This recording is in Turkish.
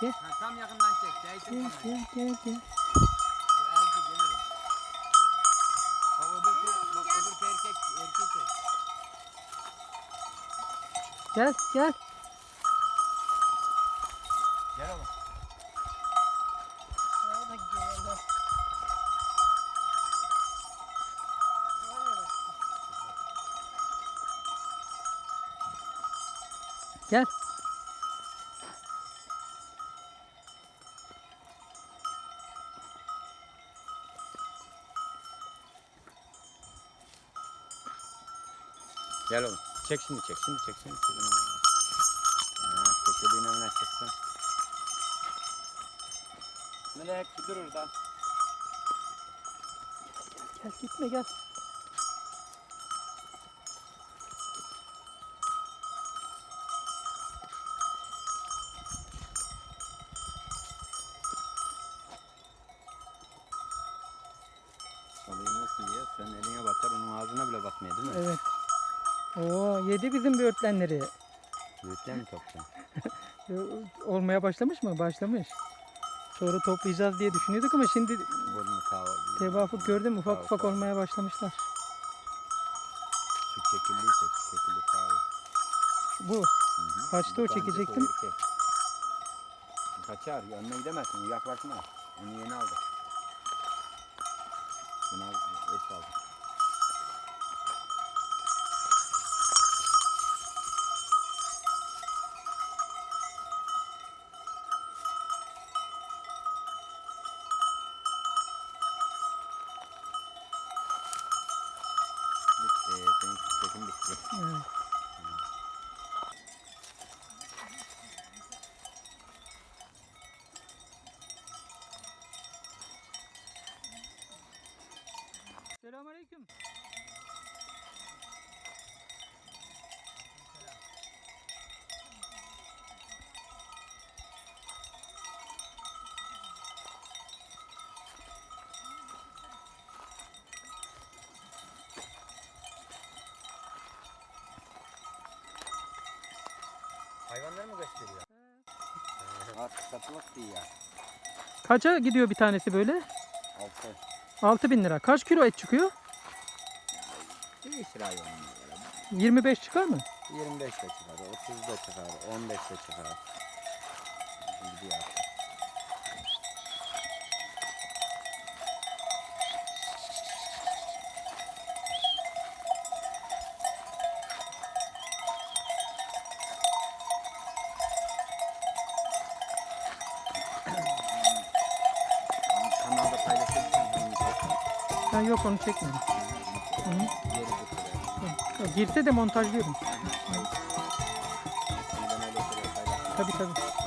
Gel. Ha, tam yakından çek. Değsin Gel kamerayı. gel gel gel. Bu elci gelir. Bak öbür, bak öbür erkek, erkek çek. Gel gel. Gel oğlum. Gel. Gel oğlum. Çek şimdi çek şimdi çek şimdi çek. Ha, çekildiğine hemen çıksın. Melek dur orada. Gel gitme gel. Balığı nasıl yiyor? Sen eline bakar onun ağzına bile bakmıyor değil mi? Evet. Oo yedi bizim böğürtlenleri. Büyükler mi? Ee, Olmaya başlamış mı? Başlamış. Sonra toplayacağız diye düşünüyorduk ama şimdi tevafuk gördüm ufak ufak olmaya başlamışlar. Şu çekildiği çek. Çekildi kahve. Bu. Hı hı. Kaçtı o çekecektim? Kaçar. Yanına gidemezsin. Yaklaşma. Onu yeni aldı. Mı gösteriyor? At satılık değil ya. Kaça gidiyor bir tanesi böyle? Altı. 6000 lira. Kaç kilo et çıkıyor? Değişir hayvanın göre. 25 çıkar mı? 25 de çıkar, 30 da çıkar, 15 de çıkar. Gidiyor. Ha, yok onu çekmedim. Hı. Girse de montajlıyorum. Tabii tabii.